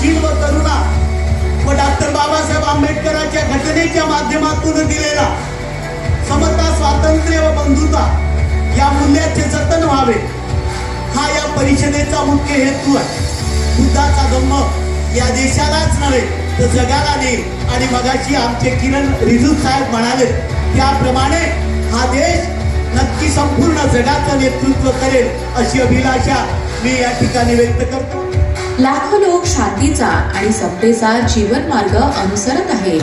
शील व करुणा. व डॉक्टर बाबासाहेब आंबेडकरांच्या घटनेच्या माध्यमातून दिलेला समता स्वातंत्र्य व बंधुता या मूल्याचे जतन व्हावे. हा या परिषदेचा मुख्य हेतू आहे. बुद्धाचा गम या देशालाच नव्हे तर जगाला देईल. आणि मगाशी आमचे किरण रिजू साहेब म्हणाले त्याप्रमाणे हा देश नक्की संपूर्ण जगाचं नेतृत्व करेल अशी अभिलाषा मी या ठिकाणी व्यक्त करतो. लाखो लोक शांतीचा आणि समतेचा जीवन मार्ग अनुसरत आहेत.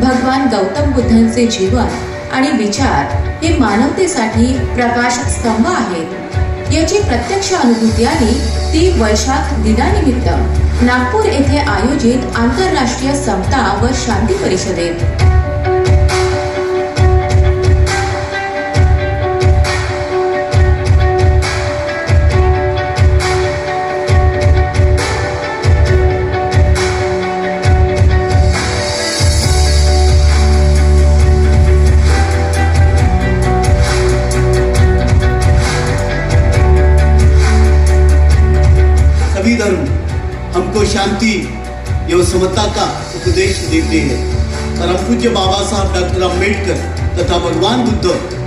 भगवान गौतम बुद्धांचे जीवन आणि विचार हे मानवतेसाठी प्रकाश स्तंभ आहेत. याची प्रत्यक्ष अनुभूती आली ती वैशाख दिनानिमित्त नागपूर येथे आयोजित आंतरराष्ट्रीय समता व शांती परिषदेत. हमको शांति एवं समता का उपदेश देते हैं। परम पूज्य बाबा साहब डॉक्टर अंबेडकर तथा भगवान बुद्ध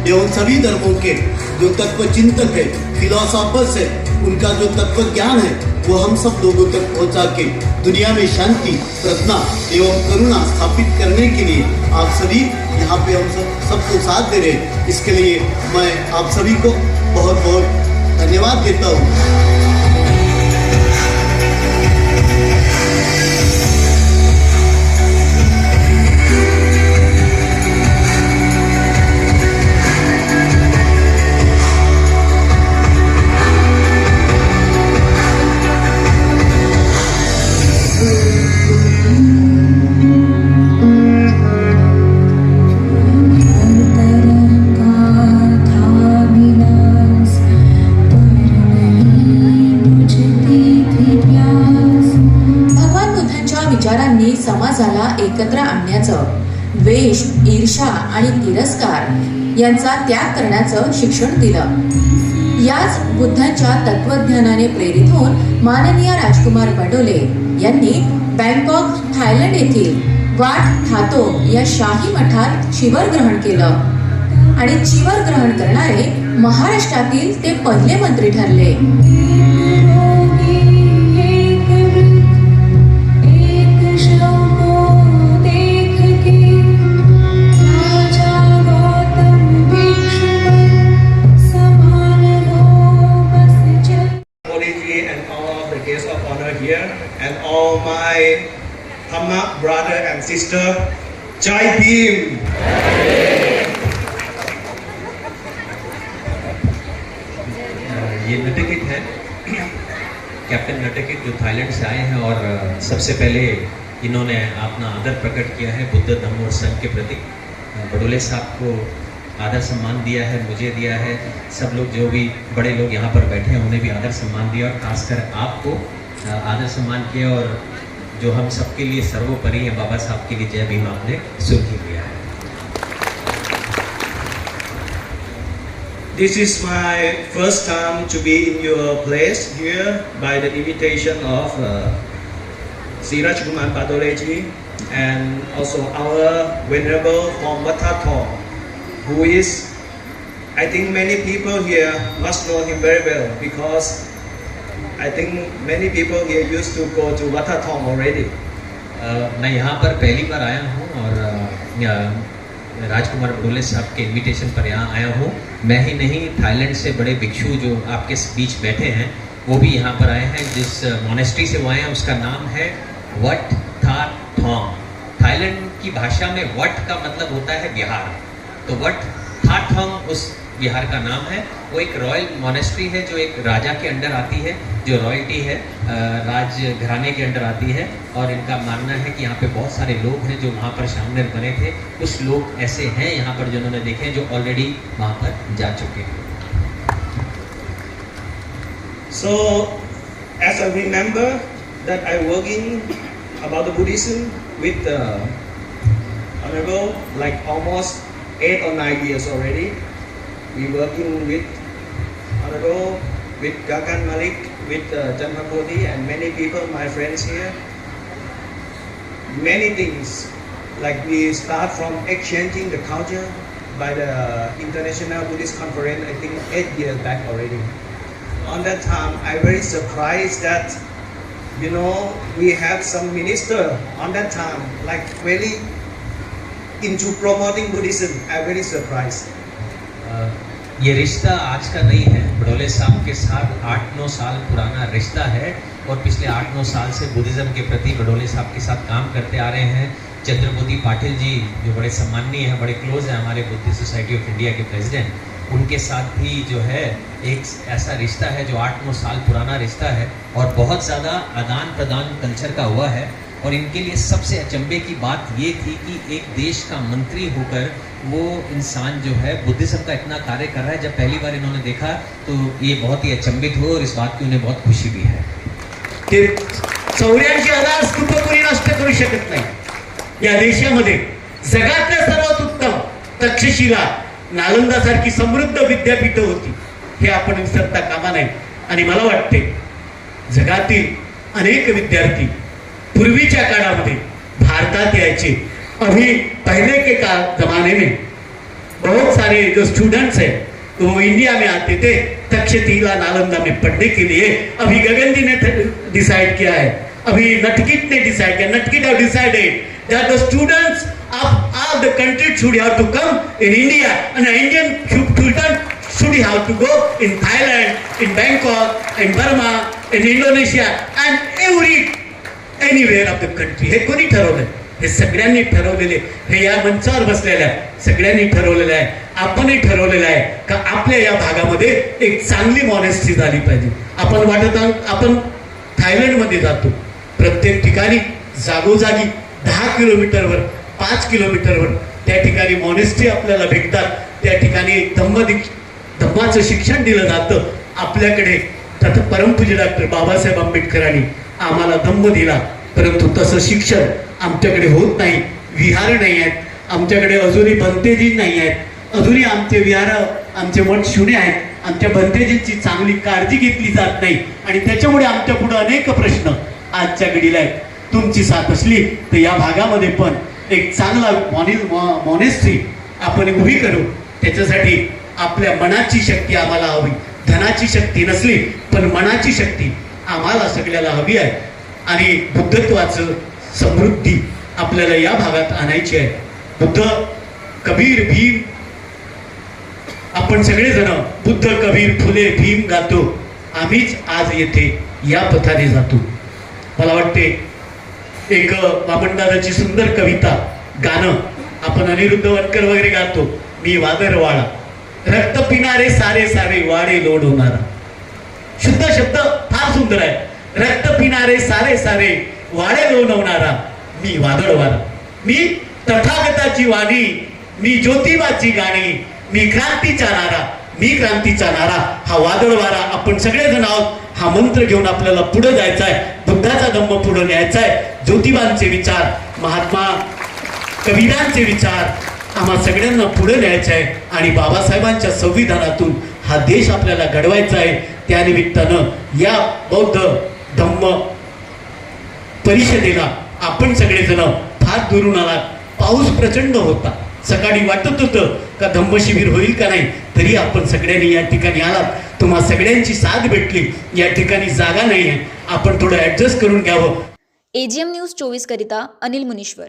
एवं सभी धर्मों के जो तत्व चिंतक है फिलोसॉफर्स है, उनका जो तत्व ज्ञान है, वो हम सब लोगों तक पहुँचा के दुनिया में शांति, प्रज्ञा एवं करुणा स्थापित करने के लिए आप सभी यहाँ पे हम सब, सबको साथ दे रहे इसके लिए मैं आप सभी को बहुत बहुत धन्यवाद देता हूँ। आणण्याचं द्वेष ईर्षा आणि तिरस्कार यांचा त्याग करण्याचं शिक्षण दिलं. याच बुद्धांच्या तत्वज्ञानाने प्रेरित होऊन माननीय राजकुमार बडोले यांनी बँकॉक थायलंड येथील वाट थातो या शाही मठात चिवर ग्रहण केलं. आणि चिवर ग्रहण करणारे महाराष्ट्रातील ते पहिले मंत्री ठरले. Here, and all my Dhamma brother and sister, Jai Bhim! ये नटकित है। कैप्टन नटकित जो थाईलैंड से आए हैं और अ, सबसे पहले इन्होंने अपना आदर प्रकट किया है बुद्ध धम्म और संघ के प्रति। अ, बडोले साहब को आदर सम्मान दिया है मुझे दिया है। सब लोग जो भी बड़े लोग यहाँ पर बैठे हैं उन्हें भी आदर सम्मान दिया और खासकर आपको आदर सम्मान किया और जो हम सबके लिए सर्वोपरि है बाबा साहब के लिए जय भीम आपने सुर्खी लिया है This is my first time to be in your place here by the invitation of uh, Sri Rajkumar Padoleji and also our Venerable Hong Watathong, who is, I think many people here must know him very well because I think many people here used to go to Watathong already. मैं यहाँ पर पहली बार आया हूँ और अ, राजकुमार बडोले साहब के invitation पर यहाँ आया हूँ। मैं ही नहीं थाईलैंड से बड़े भिक्षु जो आपके बीच बैठे हैं वो भी यहाँ पर आए हैं। जिस मोनेस्ट्री से वो आए हैं उसका नाम है वट था थोंग थाईलैंड की भाषा में वट का मतलब होता है बिहार। तो वट था थोंग उस बिहार का नाम है। वो एक रॉयल मोनेस्ट्री है जो एक राजा के अंडर आती है जो रॉयल्टी है राज घराने के अंडर आती है। और इनका मानना है कि यहाँ पे बहुत सारे लोग हैं जो वहाँ पर शामिल बने थे। कुछ लोग ऐसे हैं यहाँ पर जिन्होंने देखे जो ऑलरेडी वहाँ पर जा चुके हैं। As I remember that I working about the Buddhism with uh, Honorable like almost eight or nine years already. We working with Honorable, with Gagan Malik, with uh, and many people, my friends here. Many things like we start from exchanging the culture, by the International Buddhist Conference, I think eight years back already. On that time, I very surprised that, you know, we have some minister on that time, like very into promoting Buddhism. I very surprised. ये रिश्ता आज का नहीं है। बडोले साहब के साथ आठ नौ साल पुराना रिश्ता है और पिछले आठ नौ साल से बुद्धिज़्म के प्रति बडोले साहब के साथ काम करते आ रहे हैं। चंद्रमोदी पाटिल जी, जो बड़े सम्माननीय हैं, बड़े क्लोज हैं हमारे बुद्धिस्ट सोसाइटी ऑफ़ इंडिया के प्रेसिडेंट, उनके साथ भी जो है एक ऐसा रिश्ता है जो आठ नौ साल पुराना रिश्ता है और बहुत ज़्यादा आदान प्रदान कल्चर का हुआ है। और इनके लिए सबसे अचंभे की बात ये थी कि एक देश का मंत्री होकर वो इंसान जो है बुद्धिज्म का इतना कार्य कर रहा है जब पहली बार इन्होंने देखा तो ये बहुत ही अचंभित हुए और इस बात की उन्हें बहुत खुशी भी है। ते चौऱ्याऐंशी हजार स्तूप कोणी नष्ट करू शकत नाही. या देशामध्ये जगातल्या सर्वात उत्तम तक्षशिला नालंदासारखी समृद्ध विद्यापीठ होती. हे आपण विसरता कामा नाही आणि मला वाटते जगातील अनेक विद्यार्थी पूर्वीच्या काळामध्ये भारतात यायचे. अभी पहले के का जमाने में बहुत सारे जो स्टूडेंट्स हैं तो वो इंडिया में आते थे तक्षशिला नालंदा में पढ़ने के लिए अभी गगन जी ने डिसाइड किया है अभी नटकिट ने डिसाइड किया नटकिट have decided that the students of all the countries should have to come in India and an Indian student should have to go in Thailand, in Bangkok, in Burma, in Indonesia and every anywhere of the country. हे कोणी ठरवलंय हे सगळ्यांनी ठरवलेले हे या मंचावर बसलेलं आहे. सगळ्यांनी ठरवलेलं आहे. आपणही ठरवलेलं आहे का आपल्या या भागामध्ये एक चांगली मॉनेस्ट्री झाली पाहिजे. आपण वाटत आहोत आपण थायलंडमध्ये जातो. प्रत्येक ठिकाणी जागोजागी दहा किलोमीटरवर पाच किलोमीटरवर त्या ठिकाणी मॉनेस्ट्री आपल्याला भेटतात. त्या ठिकाणी धम्म धम्माचं शिक्षण दिलं जातं. आपल्याकडे तथा परमपूज्य डॉक्टर बाबासाहेब आंबेडकरांनी आम्हाला धम्म दिला. परंतु तसं शिक्षण आमच्याकडे होत नाही. विहार नाही आहेत. आमच्याकडे अजूनही भंतेजी नाही आहेत. अजूनही आमचे विहार आमचे मठ शुने आहेत. आमच्या भंतेजींची चांगली काळजी घेतली जात नाही. आणि त्याच्यामुळे आमच्या पुढे अनेक प्रश्न आजच्या घडीला आहेत. तुमची साथ असली तर या भागामध्ये पण एक चांगला मॉनि मॉनेस्ट्री आपण उभी करू. त्याच्यासाठी आपल्या मनाची शक्ती आम्हाला हवी. धनाची शक्ती नसली पण मनाची शक्ती आम्हाला सगळ्याला हवी आहे. आणि बुद्धत्वाचं समृद्धी आपल्याला या भागात आणायची आहे. बुद्ध कबीर भीम. आपण सगळेजण बुद्ध कबीर फुले भीम गातो. आम्हीच आज येथे या पथाने जातो. मला वाटते एक वामनदादाची सुंदर कविता गाणं आपण अनिरुद्ध वनकर वगैरे गातो. मी वादरवाळा रक्त पिणारे सारे सारे वाडे लोड होणारा. शुद्ध शब्द फार सुंदर आहे. रक्त पिणारे सारे सारे वाडे लोणवणारा मी वादळवारा मी तथागताची वाणी मी ज्योतिबाची गाणी मी क्रांतीचा नारा मी क्रांतीचा नारा हा वादळवारा आपण सगळेजण आहोत. हा मंत्र घेऊन आपल्याला पुढे जायचा आहे बुद्धाचा धम्म पुढे न्यायचा आहे ज्योतिबांचे विचार महात्मा कवितांचे विचार आम्हा सगळ्यांना पुढे न्यायचा आहे आणि बाबासाहेबांच्या संविधानातून हा देश आपल्याला घडवायचा आहे. त्यानिमित्तानं या बौद्ध धम्म परिषदेला आपण सगळेजण फार दुरून आलात. पाऊस प्रचंड होता. सकाळी वाटत होतं का धम्म शिबिर होईल का नाही तरी आपण सगळ्यांनी या ठिकाणी आलात. तुम्हा सगळ्यांची साथ भेटली. या ठिकाणी जागा नाही आहे आपण थोडं ऍडजस्ट करून घ्यावं. एजीएम न्यूज चोवीस करिता अनिल मुनीश्वर.